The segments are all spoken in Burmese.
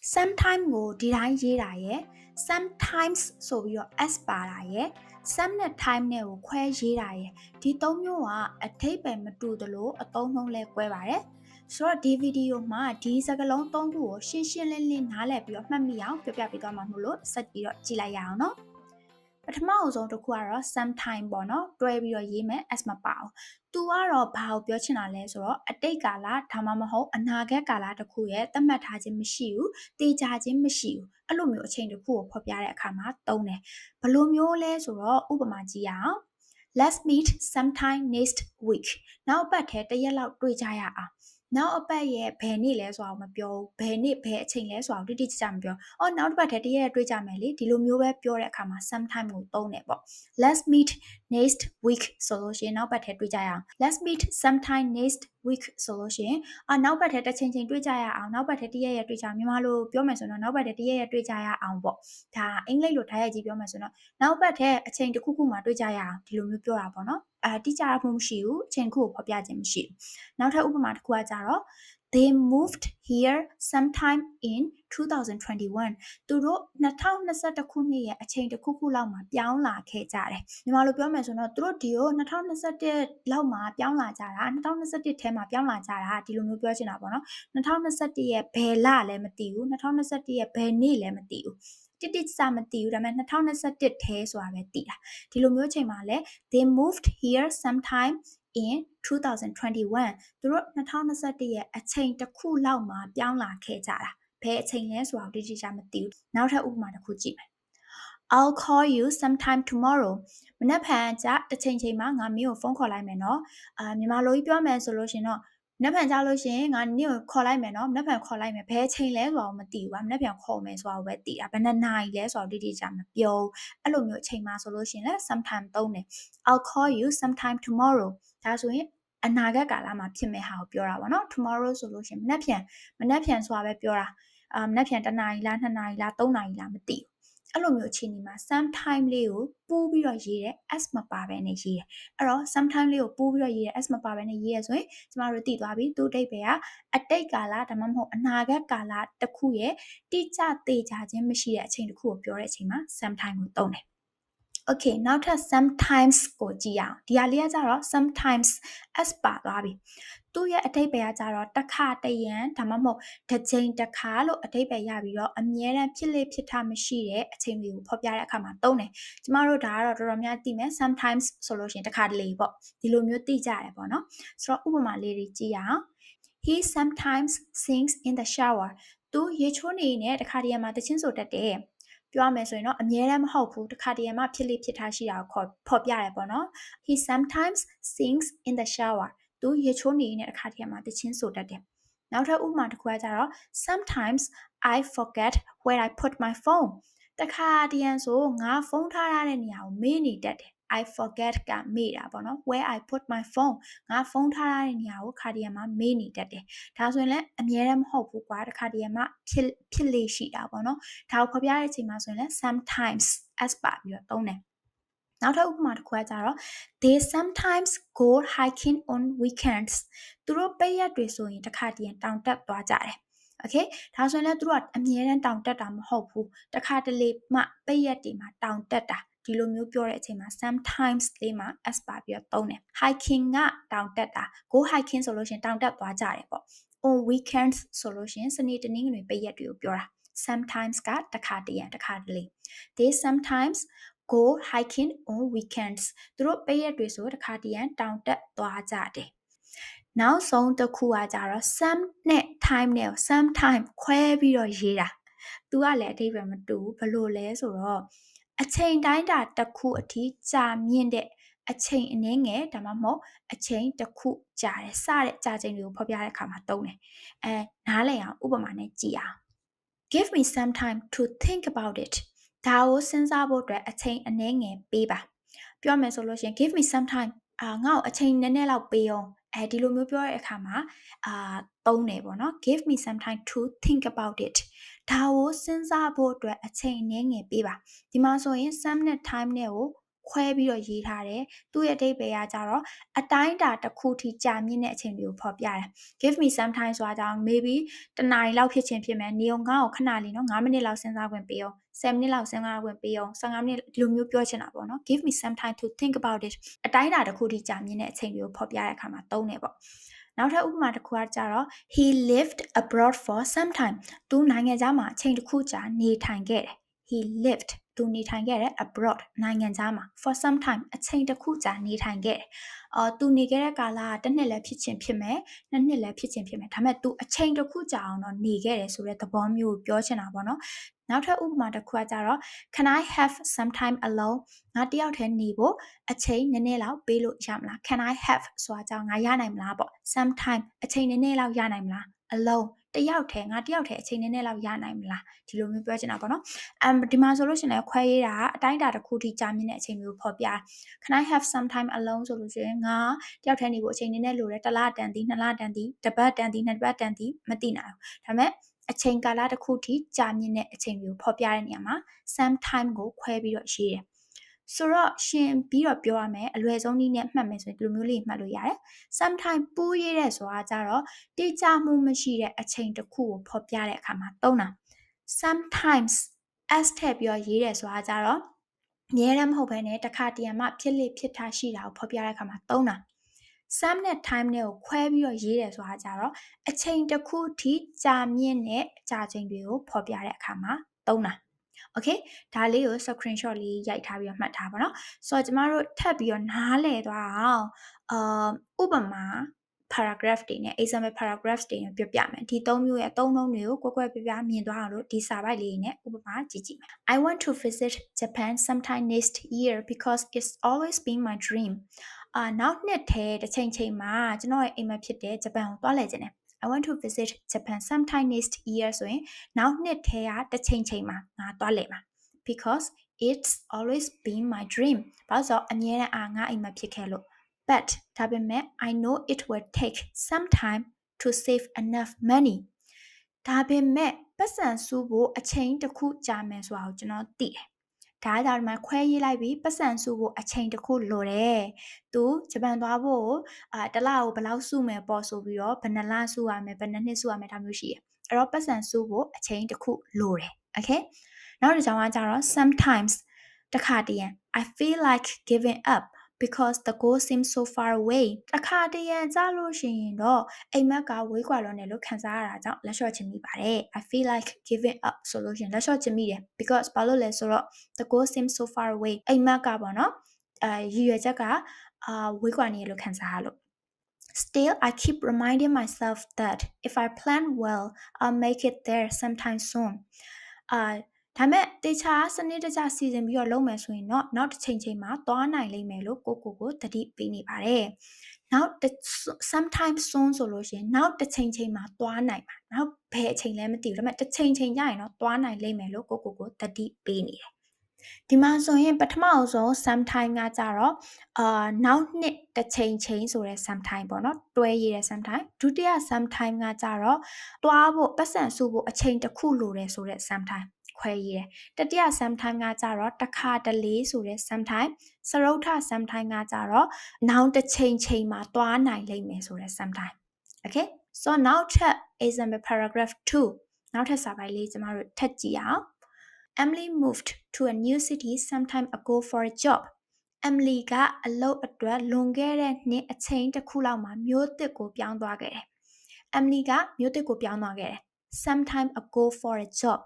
sometime ကိုဒီတိုင်းရေးတာရယ် sometimes ဆိုပြီးတော့ s ပါတာရယ် some နဲ့ time နဲ့ကိုခွဲရေးတာရယ်ဒီသုံးမျိုးကအထိပ္ပယ်မတူသလိုအသုံးနှုန်းလဲကွဲပါတယ်ဆိုတော့ဒီဗီဒီယိုမှာဒီစကားလုံးသုံးခုကိုရှင်းရှင်းလင်းလင်းနားလည်ပြီးတော့မှတ်မိအောင်ပြောပြပေးသွားမှာမို့လို့ဆက်ပြီးတော့ကြည့်လိုက်ရအောင်နော်ပ ထမအဆုံးတစ်ခုကတော့ sometime ပေါ့နော်တွဲပြီးတော့ရေးမယ် s မပါအောင် तू ကတော့ဘာကိုပြောချင်တာလဲဆိုတော့အတိတ်ကာလဒါမှမဟုတ်အနာဂတ်ကာလတစ်ခုရဲ့သတ်မှတ်ထားခြင်းမရှိဘူးတေချာခြင်းမရှိဘူးအဲ့လိုမျိုးအချိန်တစ်ခုကိုဖော်ပြတဲ့အခါမှာသုံးတယ်ဘယ်လိုမျိုးလဲဆိုတော့ဥပမာကြည့်ရအောင် Let's meet sometime next week နောက်အပတ်ထဲတစ်ရက်လောက်တွေ့ကြရအောင် နောက်အပတ်ရဲ့ဘယ်နေ့လဲဆိုတာကိုမပြောဘူးဘယ်နေ့ဘယ်အချိန်လဲဆိုတာကိုတိတိကျကျမပြောအော်နောက်တစ်ပတ်ထဲတစ်ရက်တွေ့ကြမယ်လေဒီလိုမျိုးပဲပြောတဲ့အခါမှာ sometime ကိုသုံးတယ်ပေါ့ Let's meet next week ဆိုလို့ရှိရင်နောက်ပတ်ထဲတွေ့ကြရအောင် Let's meet sometime next week ဆိုလို့ရှိရင်အာနောက်ပတ်ထဲတစ်ချိန်ချိန်တွေ့ကြရအောင်နောက်ပတ်ထဲတစ်ရက်ရက်တွေ့ကြအောင်မြန်မာလိုပြောမယ်ဆိုတော့နောက်ပတ်ထဲတစ်ရက်ရက်တွေ့ကြရအောင်ပေါ့ဒါအင်္ဂလိပ်လိုထားရကြီးပြောမယ်ဆိုတော့နောက်ပတ်ထဲအချိန်တစ်ခုခုမှတွေ့ကြရအောင်ဒီလိုမျိုးပြောတာပေါ့နော် အာတိကျမှုမရှိဘူးအချိန်တစ်ခုကိုဖော်ပြခြင်းမရှိဘူးနောက်ထပ်ဥပမာတစ်ခုကကြတော့ they moved here sometime in 2021သူတို့2021ခုနှစ်ရဲ့အချိန်တစ်ခုခုလောက်မှာပြောင်းလာခဲ့ကြတယ်မြန်မာလိုပြောမယ်ဆိုတော့သူတို့ဒီကို2021လောက်မှာပြောင်းလာကြတာ2021ထဲမှာပြောင်းလာကြတာဒီလိုမျိုးပြောချင်တာပေါ့နော်2021ရဲ့ဘယ်လလဲမသိဘူး2021ရဲ့ဘယ်နေ့လဲမသိဘူး တိတိကျကျမသိဘူးဒါပေမဲ့2021ထဲဆိုတာပဲသိတာဒီလိုမျိုးချိန်မှာလဲ they moved here sometime in 2021သူတို့2021ရဲ့အချိန်တစ်ခုလောက်မှာပြောင်းလာခဲ့ကြတာဘယ်အချိန်လဲဆိုတာကိုတိတိကျကျမသိဘူးနောက်ထပ်ဥပမာတစ်ခုကြည့်မယ် I'll call you sometime tomorrow မနက်ဖြန်ကြတစ်ချိန်ချိန်မှာငါမင်းကိုဖုန်းခေါ်လိုက်မယ်နော်အာမြန်မာလိုကြီးပြောမယ်ဆိုလို့ရှင်တော့မ နက်ဖြန်ကြလို့ရှင်ငါနင့်ကိုခေါ်လိုက်မယ်နော်မနက်ဖြန်ခေါ်လိုက်မယ်ဘယ်ချိန်လဲဆိုတာကိုမသိဘူးပါမနက်ဖြန်ခေါ်မယ်ဆိုတာကိုပဲသိတာဘယ်နှစ်နာရီလဲဆိုတာတိတိကျကျမပြောဘူးအဲ့လိုမျိုးအချိန်မှာဆိုလို့ရှင်လဲ sometime သုံးတယ် I'll call you sometime tomorrow ဒါဆိုရင်အနာဂတ်ကာလမှာဖြစ်မဲ့ဟာကိုပြောတာပေါ့နော် tomorrow ဆိုလို့ရှင်မနက်ဖြန်မနက်ဖြန်ဆိုတာပဲပြောတာအာမနက်ဖြန်တစ်နာရီလားနှစ်နာရီလားသုံးနာရီလားမသိဘူး အဲ့လိုမျိုးအခြေအနေမှာ sometime လေးကိုပို့ပြီးတော့ရေးတယ် s မပါဘဲနဲ့ရေးတယ်အဲ့တော့ sometime လေးကိုပို့ပြီးတော့ရေးတယ် s မပါဘဲနဲ့ရေးရဆိုရင်ကျမတို့သိသွားပြီသူ့အတိတ်ပဲကအတိတ်ကာလဒါမှမဟုတ်အနာဂတ်ကာလတစ်ခုရဲ့တိကျသေးကြခြင်းမရှိတဲ့အချိန်တစ်ခုကိုပြောတဲ့အချိန်မှာ sometime ကိုသုံးတယ် Okay နောက်ထပ် sometimes ကိုကြည့်ရအောင်ဒီဟာလေးကကြတော့ sometimes s ပါသွားပြီသူ့ရဲ့အတိတ်ပဲကကြတော့တစ်ခါတရံဒါမှမဟုတ်တစ်ချိန်တစ်ခါလို့အတိတ်ပဲရပြီးတော့အမြဲတမ်းဖြစ်လေဖြစ်ထမရှိတဲ့အချိန်တွေကိုဖော်ပြတဲ့အခါမှာသုံးတယ်ကျမတို့ဒါကတော့တော်တော်များသိမယ် sometimes ဆိုလို့ရှိရင်တစ်ခါတလေပေါ့ဒီလိုမျိုးသိကြရတယ်ပေါ့နော်ဆိုတော့ဥပမာလေးတွေကြည့်ရအောင် he sometimes sings in the shower သူရေချိုးနေနေတခါတရံမှာတချင်းဆိုတတ်တယ် ပြောရမယ်ဆိုရင်တော့အမြဲတမ်းမဟုတ်ဘူးတစ်ခါတည်းမှဖြစ်လိဖြစ်ထားရှိတာကိုခေါ်ဖော်ပြရဲပေါ့နော် he sometimes sings in the shower သူရေချိုးနေနေတဲ့အခါတည်းမှတချင်းဆိုတတ်တယ်နောက်ထပ်ဥပမာတစ်ခုကကြတော့ sometimes i forget where i put my phone တခါတည်းဆိုငါဖုန်းထားရတဲ့နေရာကိုမေ့နေတတ်တယ် I forget ကမေ့တာပေါ့နော် where I put my phone ငါဖုန်းထားရတဲ့နေရာကိုခါတည်းမှာမေ့နေတတ်တယ်ဒါဆိုရင်လည်းအမြဲတမ်းမဟုတ်ဘူးကွာတစ်ခါတည်းမှာဖြစ်ဖြစ်လေရှိတာပေါ့နော်ဒါကိုဖော်ပြတဲ့အချိန်မှာဆိုရင်လည်း sometimes as ပါပြီးတော့သုံးတယ်နောက်ထပ်ဥပမာတစ်ခုကကြတော့ they sometimes go hiking on weekends သူတို့ပိတ်ရက်တွေဆိုရင်တစ်ခါတည်းတောင်တက်သွားကြတယ် okay ဒါဆိုရင်လည်းသူတို့ကအမြဲတမ်းတောင်တက်တာမဟုတ်ဘူးတစ်ခါတလေမှပိတ်ရက်တွေမှာတောင်တက်တာ ဒီလိုမျိုးပြောတဲ့အချိန်မှာ sometimes လေးမှာ s ပါပြီးတော့သုံးတယ် hiking ကတောင်တက်တာ go hiking ဆိုလို့ရှိရင်တောင်တက်သွားကြတယ်ပေါ့ on weekends ဆိုလို့ရှိရင်စနေတနင်္ဂနွေပိတ်ရက်တွေကိုပြောတာ sometimes ကတခါတရံတခါတလေ they sometimes go hiking on weekends သူတို့ပိတ်ရက်တွေဆိုတခါတရံတောင်တက်သွားကြတယ်နောက်ဆုံးတစ်ခုကကြတော့ some နဲ့ time နဲ့ some time ခွဲပြီးတော့ရေးတာသူကလည်းအဓိပ္ပာယ်မတူဘူးဘလို့လဲဆိုတော့ အချိန်တိုင်းတာတစ်ခုအထိကြာမြင့်တဲ့အချိန်အနည်းငယ်ဒါမှမဟုတ်အချိန်တစ်ခုကြာတယ်စတဲ့ကြာချိန်တွေကိုဖော်ပြတဲ့အခါမှာသုံးတယ်အဲနားလည်အောင်ဥပမာနဲ့ကြည့်အောင် give me some time to think about it ဒါကိုစဉ်းစားဖို့အတွက်အချိန်အနည်းငယ်ပေးပါပြောမယ်ဆိုလို့ရှိရင် give me some time အာငါ့ကိုအချိန်နည်းနည်းလောက်ပေးအောင်အဲဒီလိုမျိုးပြောတဲ့အခါမှာအာသုံးတယ်ပေါ့နော် give me some time to think about it ဒါကိုစဉ်းစားဖို့အတွက်အချိန်နည်းငယ်ပေးပါဒီမှာဆိုရင် some နဲ့ time နဲ့ကိုခွဲပြီးတော့ရေးထားတယ်သူ့ရဲ့အဓိပ္ပာယ်ကကြတော့အတိုင်းအတာတစ်ခုထိကြာမြင့်တဲ့အချိန်တွေကိုဖော်ပြတယ် give me some time ဆိုတာကြောင့် maybe တနားရီလောက်ဖြစ်ချင်းဖြစ်မယ်နေအောင်ငါ့ကိုခဏလေးနော်9မိနစ်လောက်စဉ်းစားခွင့်ပေးအောင်10မိနစ်လောက်စဉ်းစားခွင့်ပေးအောင်15မိနစ်ဒီလိုမျိုးပြောချင်တာပေါ့နော် give me some time to think about it အတိုင်းအတာတစ်ခုထိကြာမြင့်တဲ့အချိန်တွေကိုဖော်ပြတဲ့အခါမှာသုံးတယ်ပေါ့ နောက်ထပ်ဥပမာတစ်ခုကကြတော့ he lived abroad for some time သူနိုင်ငံခြားမှာအချိန်တစ်ခုကြာနေထိုင်ခဲ့တယ် he lived သူနေထိုင်ခဲ့တဲ့ abroad နိုင်ငံခြားမှာ for some time အချိန်တစ်ခုကြာနေထိုင်ခဲ့တယ်။အော်သူနေခဲ့တဲ့ကာလကတစ်နှစ်လည်းဖြစ်ချင်းဖြစ်မယ်၊နှစ်နှစ်လည်းဖြစ်ချင်းဖြစ်မယ်။ဒါပေမဲ့သူအချိန်တစ်ခုကြာအောင်တော့နေခဲ့တယ်ဆိုတဲ့သဘောမျိုးကိုပြောချင်တာပေါ့နော်။နောက်ထပ်ဥပမာတစ်ခုကကြတော့ can i have some time alone ငါတယောက်တည်းနေဖို့အချိန်နည်းနည်းလောက်ပေးလို့ရမလား can i have ဆိုတာကြောင့်ငါရနိုင်မလားပေါ့ some time အချိန်နည်းနည်းလောက်ရနိုင်မလား alone တယောက်တည်းငါတယောက်တည်းအချိန်နည်းနည်းလောက်ရနိုင်မလားဒီလိုမျိုးပြောချင်တာပေါ့နော်အမ်ဒီမှာဆိုလို့ရှိရင်လည်းခွဲရေးတာအတိုင်းအတာတစ်ခုထိကြာမြင့်တဲ့အချိန်မျိုးဖော်ပြ Can I have some time alone ဆိုလို့ရှိရင်ငါတယောက်တည်းနေဖို့အချိန်နည်းနည်းလိုတယ်တစ်လတန်သည်နှစ်လတန်သည်တစ်ပတ်တန်သည်နှစ်ပတ်တန်သည်မသိနိုင်ဘူးဒါပေမဲ့အချိန်ကာလတစ်ခုထိကြာမြင့်တဲ့အချိန်မျိုးဖော်ပြတဲ့နေရာမှာ some time ကိုခွဲပြီးတော့ရေးတယ် ဆိုတော့ရှင်ပြီးတော့ပြောရမယ်အလွယ်ဆုံးနည်းနဲ့မှတ်မယ်ဆိုရင်ဒီလိုမျိုးလေးမှတ်လို့ရတယ် sometime ပူးရေးတဲ့ဆိုတာကြတော့တိကျမှုမရှိတဲ့အချိန်တစ်ခုကိုဖော်ပြတဲ့အခါမှာသုံးတာ sometimes s ထည့်ပြီးတော့ရေးတယ်ဆိုတာကြတော့မြဲတမ်းမဟုတ်ဘဲနဲ့တစ်ခါတရံမှဖြစ်လေဖြစ်ထားရှိတာကိုဖော်ပြတဲ့အခါမှာသုံးတာ some နဲ့ time နဲ့ကိုခွဲပြီးတော့ရေးတယ်ဆိုတာကြတော့အချိန်တစ်ခုထိကြာမြင့်တဲ့ကြာချိန်တွေကိုဖော်ပြတဲ့အခါမှာသုံးတာ okay ဒါလေးကို screenshot လေးရိုက်ထားပြီးတော့မှတ်ထားပါတော့ဆိုတော့ကျမတို့ထပ်ပြီးတော့နားလည်သွားအောင်အာဥပမာ paragraph တွေနဲ့ example paragraphs တွေနဲ့ပြောပြမယ်ဒီသုံးမျိုးရဲ့အသုံးနှုန်းတွေကိုကွက်ကွက်ပြပြမြင်သွားအောင်လို့ဒီစာပိုက်လေးနဲ့ဥပမာကြည့်ကြည့်မယ် I want to visit Japan sometime next year because it's always been my dream အာနောက်နှစ်ထဲတစ်ချိန်ချိန်မှာကျွန်တော်ရဲ့အိမ်မက်ဖြစ်တဲ့ဂျပန်ကိုသွားလည်ခြင်းတယ် I want to visit Japan sometime next year ဆိုရင်နောက်နှစ်ထဲကတစ်ချိန်ချိန်မှာငါသွားလည်မှာ because it's always been my dream ဘာလို့ဆိုတော့အမြဲတမ်းအာငါအိမ်မက်ဖြစ်ခဲ့လို့ but ဒါပေမဲ့ I know it will take some time to save enough money ဒါပေမဲ့ပတ်စံစုဖို့အချိန်တစ်ခုကြာမယ်ဆိုတာကိုကျွန်တော်သိတယ် ဒါကြောင့်ဒီမှာခွဲရေးလိုက်ပြီးပတ်စံစုဖို့အချိန်တစ်ခုလိုတယ်။သူဂျပန်သွားဖို့အာတစ်လကိုဘယ်လောက်စုမယ်ပေါ့ဆိုပြီးတော့ဘယ်နှလစုရမယ်ဘယ်နှနှစ်စုရမယ်ဒါမျိုးရှိတယ်။အဲ့တော့ပတ်စံစုဖို့အချိန်တစ်ခုလိုတယ်။ Okay ။နောက်တစ်ကြောင်းကကြတော့ sometimes တခါတည်း I feel like giving up because the goal seems so far away တခါတရံကြလို့ရှိရင်တော့အိမ်မက်ကဝေးကွာလွန်တယ်လို့ခံစားရတာကြောင့်လက်လျှော့ချင်မိပါတယ် I feel like giving up ဆိုလို့ရှိရင်လက်လျှော့ချင်မိတယ် because ဘာလို့လဲဆိုတော့ the goal seems so far away အိမ်မက်ကပေါ့နော်အဲရည်ရွယ်ချက်ကအာဝေးကွာနေလို့ခံစားရလို့ Still, I keep reminding myself that if I plan well, I'll make it there sometime soon. အာ ဒါမဲ့တေချာစနစ်တကျစီစဉ်ပြီးတော့လုပ်မယ်ဆိုရင်တော့နောက်တစ်ချိန်ချိန်မှာသွားနိုင်လိမ့်မယ်လို့ကိုကိုကိုတတိပေးနေပါတယ်။နောက် sometimes soon ဆိုလို့ရှိရင်နောက်တစ်ချိန်ချိန်မှာသွားနိုင်မှာနောက်ဘယ်အချိန်လဲမသိဘူးဒါပေမဲ့တစ်ချိန်ချိန်ကျရင်တော့သွားနိုင်လိမ့်မယ်လို့ကိုကိုကိုတတိပေးနေတယ်။ဒီမှာဆိုရင်ပထမအဆုံး sometime ကကြတော့အာနောက်နှစ်တစ်ချိန်ချိန်ဆိုတဲ့ sometime ပေါ့နော်တွဲရည်တဲ့ sometime ဒုတိယ sometime ကကြတော့တွားဖို့ပတ်စံစုဖို့အချိန်တစ်ခုလိုတယ်ဆိုတဲ့ sometime ခွဲရေးတယ်တတိယ sometime ကကြတော့တခါတလေဆိုတဲ့ sometime စရုပ်ထ sometime ကကြတော့နောက်တစ်ချိန်ချိန်မှာတွားနိုင်လိမ့်မယ်ဆိုတဲ့ sometime okay so now ထပ် example paragraph 2နောက်ထပ်စာပိုက်လေးကျမတို့ထပ်ကြည့်အောင် Emily moved to a new city sometime ago for a job Emily ကအလုပ်အတွက်လွန်ခဲ့တဲ့နှစ်အချိန်တစ်ခုလောက်မှာမြို့သစ်ကိုပြောင်းသွားခဲ့တယ် Emily ကမြို့သစ်ကိုပြောင်းသွားခဲ့တယ် sometime ago for a job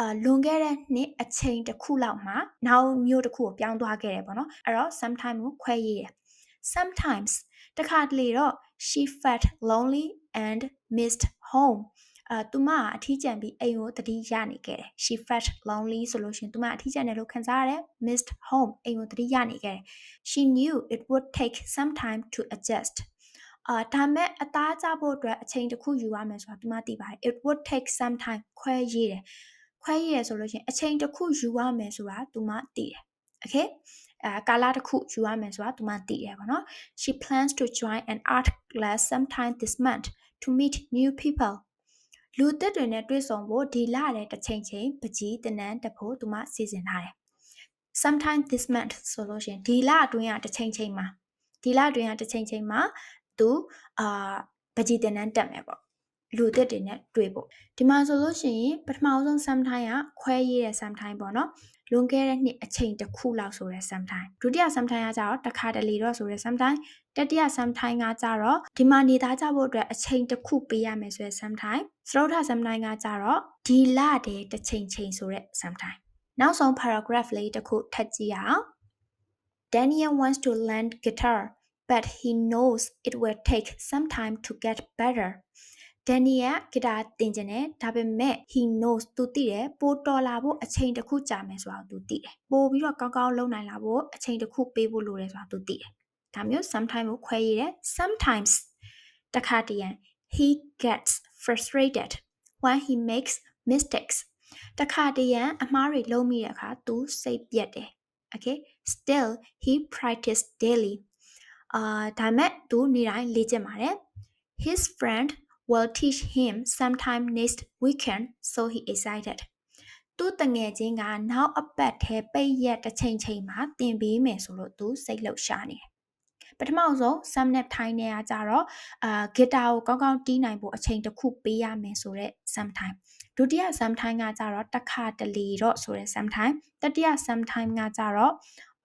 အာလွန်ခဲ့တဲ့နှစ်အချိန်တစ်ခုလောက်မှာနောက်မျိုးတစ်ခုကိုပြောင်းသွားခဲ့တယ်ပေါ့နော်အဲ့တော့ sometime ကိုခွဲရေးတယ် sometimes တခါတလေတော့ she felt lonely and missed home အာသူမအထီးကျန်ပြီးအိမ်ကိုတတိရနေခဲ့တယ် she felt lonely ဆိုလို့ရှင်သူမအထီးကျန်တယ်လို့ခံစားရတယ် missed home အိမ်ကိုတတိရနေခဲ့တယ် she knew it would take some time to adjust အာဒါမဲ့အသားကျဖို့အတွက်အချိန်တစ်ခုယူရမယ်ဆိုတာသူမသိပါတယ် it would take some time ခွဲရေးတယ် ခွဲရည်ဆိုလို့ရှိရင်အချိန်တစ်ခုယူရမယ်ဆိုတာသူမသိတယ် okay အဲကာလတစ်ခုယူရမယ်ဆိုတာသူမသိတယ်ပေါ့နော် she plans to join an art class sometime this month to meet new people လူသက်တွေနဲ့တွေ့ဆုံဖို့ဒီလတဲ့တစ်ချိန်ချိန်ပကြီးတနန်းတဖို့သူမစီစဉ်ထားတယ် sometime this month ဆိုလို့ရှရင်ဒီလအတွင်းကတစ်ချိန်ချိန်မှာဒီလအတွင်းကတစ်ချိန်ချိန်မှာသူအာပကြီးတင်နန်းတက်မယ်ပေါ့ လူသစ်တွေနဲ့တွေ့ဖို့ဒီမှာဆိုလို့ရှိရင်ပထမဆုံး sometime ကခွဲရေးတဲ့ sometime ပေါ့နော်လွန်ခဲ့တဲ့နှစ်အချိန်တစ်ခုလောက်ဆိုတဲ့ sometime ဒုတိယ sometime ကကြတော့တစ်ခါတလေတော့ဆိုတဲ့ sometime တတိယ sometime ကကြတော့ဒီမှာနေသားကြဖို့အတွက်အချိန်တစ်ခုပေးရမယ်ဆိုတဲ့ sometime စတုထ sometime ကကြတော့ဒီလတည်းတစ်ချိန်ချိန်ဆိုတဲ့ sometime နောက်ဆုံး paragraph လေးတစ်ခုထပ်ကြည့်အောင် Daniel wants to learn guitar but he knows it will take some time to get better Daniel ဂီတာသင်ကျင်တယ်ဒါပေမဲ့ he knows သူသိတယ်ပိုတော်လာဖို့အချိန်တစ်ခုကြာမယ်ဆိုတာကိုသူသိတယ်ပိုပြီးတော့ကောင်းကောင်းလုပ်နိုင်လာဖို့အချိန်တစ်ခုပေးဖို့လိုတယ်ဆိုတာသူသိတယ်ဒါမျိုး sometime ကိုခွဲရည်တယ် sometimes တခါတရံ he gets frustrated when he makes mistakes တခါတရံအမှားတွေလုပ်မိတဲ့အခါသူစိတ်ပြက်တယ် okay still he practice daily အာဒါမဲ့သူနေ့တိုင်းလေ့ကျင့်ပါတယ် his friend will teach him sometime next weekend so he excited သူ့တငယ်ချင်းကနောက်အပတ်ထဲပိတ်ရက်တစ်ချိန်ချိန်မှာသင်ပေးမယ်ဆိုလို့သူစိတ်လှုပ်ရှားနေတယ်ပထမဆုံး sum nap ထိုင်းနေတာကြတော့အာဂီတာကိုကောင်းကောင်းတီးနိုင်ဖို့အချိန်တစ်ခုပေးရမယ်ဆိုတော့ sum time ဒုတိယ sum time ကကြတော့တစ်ခါတလေတော့ဆိုတော့ sum time တတိယ sum time ကကြတော့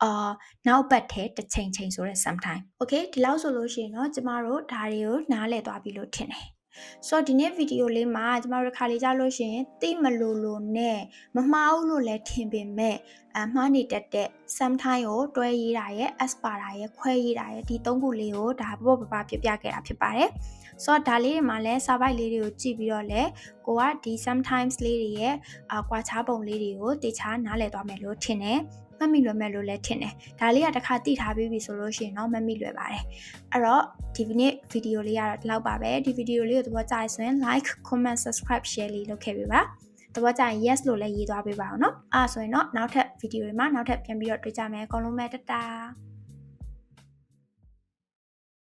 အာနောက်ဘက်ထဲတစ်ချိန်ချိန်ဆိုတော့ sum time okay ဒီလောက်ဆိုလို့ရှိရင်တော့ကျမတို့ဒါတွေကိုနားလည်သွားပြီလို့ထင်တယ် ဆိုတော့ဒီနေ့ဗီဒီယိုလေးမှာကျမတို့ခါလေးကြလို့ရှိရင်သိမလို့လို့နဲ့မမှားဘူးလို့လည်းထင်ပေမဲ့အမှားနေတတ်တဲ့ sometime ကိုတွဲရေးတာရဲ့ aspara ရဲ့ခွဲရေးတာရဲ့ဒီသုံးခုလေးကိုဒါပေါ့ပပပြပြခဲ့တာဖြစ်ပါတယ်ဆိုတော့ဒါလေးတွေမှာလည်းစာပိုက်လေးတွေကိုကြည့်ပြီးတော့လည်းကိုကဒီ sometimes လေးတွေရဲ့အကွာခြားပုံလေးတွေကိုတေချာနားလည်သွားမယ်လို့ထင်တယ် မမိလွယ်မဲ့လို့လည်းထင်တယ်ဒါလေးကတစ်ခါသိထားပြီးပြီဆိုလို့ရှိရင်တော့မမိလွယ်ပါတယ်အဲ့တော့ဒီနေ့ဗီဒီယိုလေးကတော့ဒီလောက်ပါပဲဒီဗီဒီယိုလေးကိုသဘောကျရဆိုရင် like comment subscribe share လေးလုပ်ခဲ့ပေးပါသဘောကျရင် yes လို့လည်းရေးသွားပေးပါအောင်เนาะအားဆိုရင်တော့နောက်ထပ်ဗီဒီယိုတွေမှာနောက်ထပ်ပြန်ပြီးတော့တွေ့ကြမယ်အကုန်လုံးပဲတတား